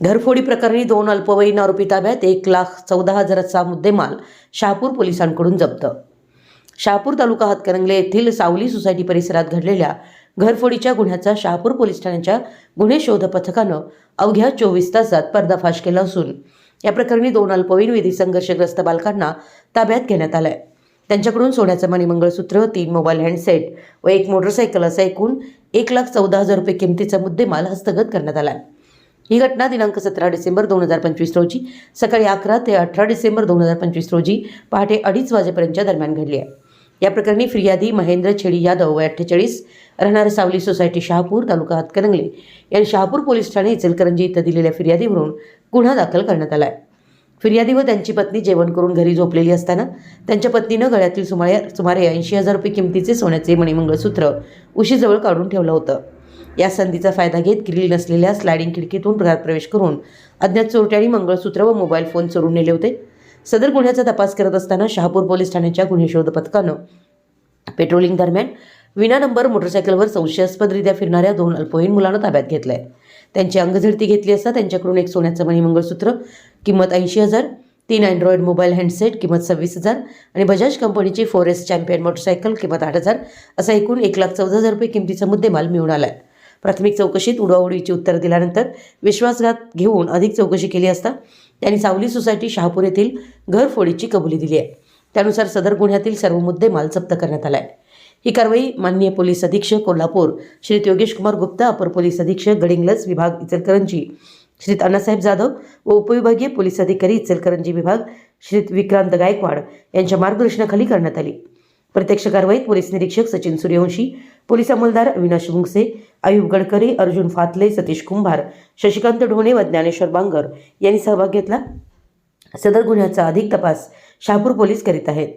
घरफोडी प्रकरणी दोन अल्पवयीन आरोपी ताब्यात एक लाख चौदा हजाराचा मुद्देमाल शहापूर पोलिसांकडून जप्त. शहापूर तालुका हातकरंगले येथील सावली सोसायटी परिसरात घडलेल्या घरफोडीच्या गुन्ह्याचा शहापूर पोलीस ठाण्याच्या गुन्हे शोध पथकानं अवघ्या चोवीस तासात पर्दाफाश केला असून या प्रकरणी दोन अल्पवयीन विधी संघर्षग्रस्त बालकांना ताब्यात घेण्यात आलंय. त्यांच्याकडून सोन्याचं मणी मंगळसूत्र तीन मोबाईल हँडसेट व एक मोटरसायकल असा एकूण एक लाख चौदा हजार रुपये किमतीचा मुद्देमाल हस्तगत करण्यात आला ही घटना दिनांक सतरा डिसेंबर दोन हजार पंचवीस रोजी सकाळी अकरा ते अठरा डिसेंबर दोन हजार पंचवीस रोजी पहाटे अडीच वाजेपर्यंतच्या दरम्यान घडली आहे. या प्रकरणी फिर्यादी महेंद्र छेडी यादव वय अठ्ठेचाळीस राहणार सावली सोसायटी शहापूर तालुका हातकणंगले यांनी शहापूर पोलीस ठाणे इचलकरंजी इथं दिलेल्या फिर्यादीवरून गुन्हा दाखल करण्यात आला आहे फिर्यादी व त्यांची पत्नी जेवण करून घरी झोपलेली असताना त्यांच्या पत्नीनं गळ्यातील सुमारे सुमारे ऐंशी हजार रुपये किमतीचे सोन्याचे मणिमंगळसूत्र उशीजवळ काढून ठेवलं होतं. या संधीचा फायदा घेत ग्रिल नसलेल्या स्लायडिंग खिडकीतून घरात प्रवेश करून अज्ञात चोरट्यांनी मंगळसूत्र व मोबाईल फोन चोरून नेले होते. सदर गुन्ह्याचा तपास करत असताना शहापूर पोलीस ठाण्याच्या गुन्हे शोध पथकानं पेट्रोलिंग दरम्यान विना नंबर मोटरसायकलवर संशयास्पदरित्या फिरणाऱ्या दोन अल्पवयीन मुलांना ताब्यात घेतलंय. त्यांची अंगझडती घेतली असता त्यांच्याकडून एक सोन्याचं मणी मंगळसूत्र किंमत ऐंशी हजार तीन अँड्रॉइड मोबाईल हँडसेट किंमत सव्वीस हजार आणि बजाज कंपनीची फॉरेस्ट चॅम्पियन मोटरसायकल किंमत आठ हजार असा एकूण एक लाख चौदा हजार रुपये किमतीचा मुद्देमाल मिळून आला आहे प्राथमिक चौकशीत उडवाउडीची उत्तर दिल्यानंतर विश्वासघात घेऊन अधिक चौकशी केली असता त्यांनी सावली सोसायटी शहापूर येथील घरफोडीची कबुली दिली आहे. त्यानुसार सदर गुन्ह्यातील सर्व मुद्देमाल जप्त करण्यात आला आहे ही कारवाई माननीय पोलीस अधीक्षक कोल्हापूर श्री योगेश कुमार गुप्ता अपर पोलीस अधीक्षक गडिंग्लज विभाग इचलकरंजी श्री अण्णासाहेब जाधव व उपविभागीय पोलीस अधिकारी इचलकरंजी विभाग श्री विक्रांत गायकवाड यांच्या मार्गदर्शनाखाली करण्यात आली. प्रत्यक्ष कारवाईत पोलीस निरीक्षक सचिन सूर्यवंशी पोलीस अंमलदार अविनाश मुंगसे आयुब गडकरी अर्जुन फातले सतीश कुंभार शशिकांत ढोणे व ज्ञानेश्वर बांगर यांनी सहभाग घेतला. सदर गुन्ह्याचा अधिक तपास शहापूर पोलीस करीत आहेत.